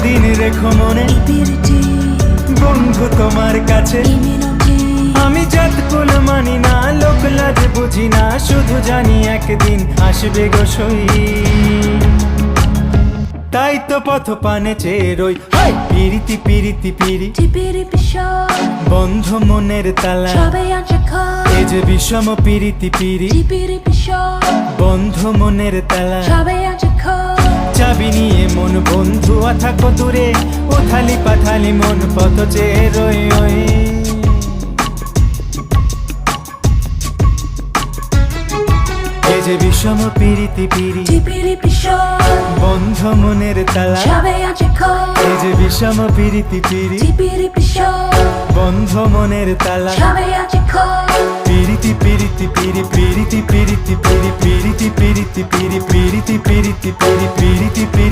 চিরদিন রেখো মনে। বন্ধু তোমার কাছে। আমি জাত কুল মানি না, লোক লাজ বুঝি না, শুধু জানি একদিন আসবে গো সই তাই তো পথ পানে চেয়ে রই! পিরিতি পিরিতি, পিরি। টিপিরি পিশর বন্ধ মনের তালা। এ যে বিষম পিরিতি, পিরি। বন্ধ মনের তালা। চাবি নিয়ে মন বন্ধু থাকো দূরে উথালি পাথালি মন পথ চেয়ে রই ওই। যে বিষম পিরিতি পিরি বন্ধ মনের তালা। সবে আছে খর এ যে বিষম পিরিতি পিরি বন্ধ মনের তালা। পিরিতি পিরিতি পিরি পিরিতি পিরিতি পিরি পিরিতি পিরিতি পিরি পিরিতি পিরিতি পিরি পিরিতি পিরি